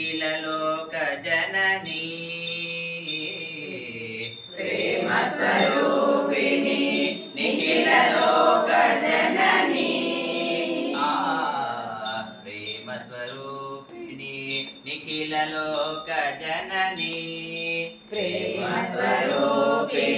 అఖిల లోక జననీ ప్రేమ స్వరూపిణి నిఖిల లోక జననీ ప్రేమ స్వరూపిణి నిఖిల లోక జననీ ప్రేమ స్వరూపిణి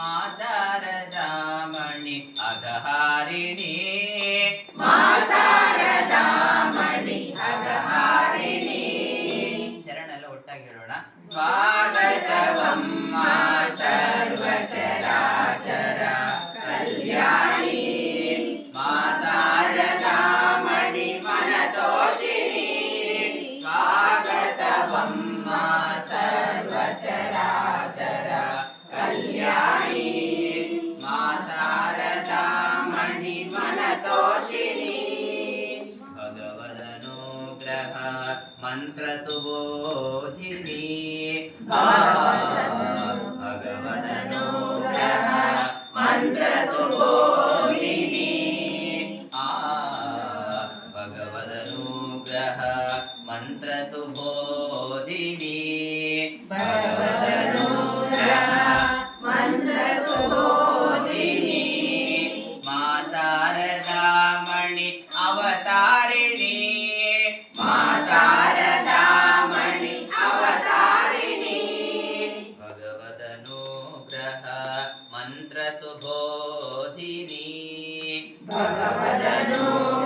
ಮಾಸಾರದಾಮಣಿ ಅಗಹಾರಿಣಿ ಮಾಸಾರದಾಮಣಿ ಅಗಹಾರಿಣಿ ಚರಣೆಲ್ಲ ಒಟ್ಟಾಗಿ ಹೇಳೋಣ mantra భగవదను